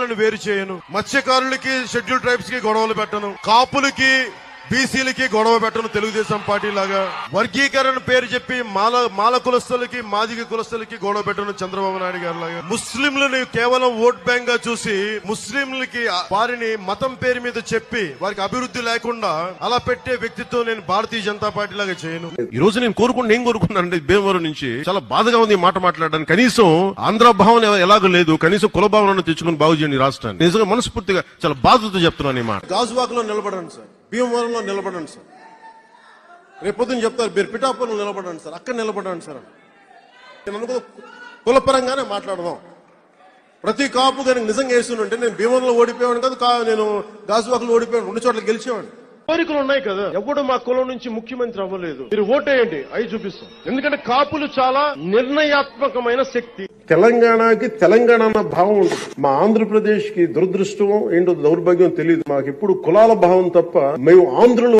వేరు చేయను. మత్స్యకారులకి షెడ్యూల్ ట్రైబ్స్కి గొడవలు పెట్టను. కాపులకి బీసీలకి గొడవ పెట్టను తెలుగుదేశం పార్టీ లాగా వర్గీకరణ పేరు చెప్పి మాల మాల కులస్తులకి మాదిగ కులస్తులకి గొడవ పెట్టను చంద్రబాబు నాయుడు గారు లాగా ముస్లింలని కేవలం ఓట్ బ్యాంక్గా చూసి ముస్లింలకి వారిని మతం పేరు మీద చెప్పి వారికి అభివృద్ధి లేకుండా అలా పెట్టే వ్యక్తిత్వం నేను భారతీయ జనతా పార్టీ లాగా చేయను. ఈ రోజు నేను కోరుకుంటే ఏం కోరుకున్నానంటే భీమవరం నుంచి చాలా బాధగా ఉంది ఈ మాట మాట్లాడడానికి. కనీసం ఆంధ్ర భావన ఎలాగో లేదు. కనీసం కుల భావనను తెచ్చుకుని బాగు చేయండి ఈ రాష్ట్రాన్ని. నిజంగా మనస్ఫూర్తిగా చాలా బాధతో చెప్తున్నాను ఈ మాట. గాజువాకలో నిలబడండి సార్. భీమవరంలో నిలబడండి సార్. రేపొద్దున చెప్తారు మీరు పిఠాపురంలో నిలబడండి సార్. అక్కడ నిలబడండి సార్ నేను అనుకో కులపరంగానే మాట్లాడదాం. ప్రతి కాపు కనుక నిజంగా వేస్తుంటే నేను భీమవరంలో ఓడిపోయాను కాదు కా- నేను గాజువాకలో ఓడిపోయాను రెండు చోట్ల గెలిచేవాడిని. కోరికలు ఉన్నాయి కదా. ఎవడు మా కులం నుంచి ముఖ్యమంత్రి అవ్వలేదు. మీరు ఓటేయండి. అవి చూపిస్తాం. ఎందుకంటే కాపులు చాలా నిర్ణయాత్మకమైన శక్తి. తెలంగాణకి తెలంగాణ అన్న భావం ఉంటుంది. మా ఆంధ్రప్రదేశ్కి దురదృష్టం ఏంటో దౌర్భాగ్యం తెలియదు మాకు ఎప్పుడు కులాల భావం తప్ప మేము ఆంధ్రులు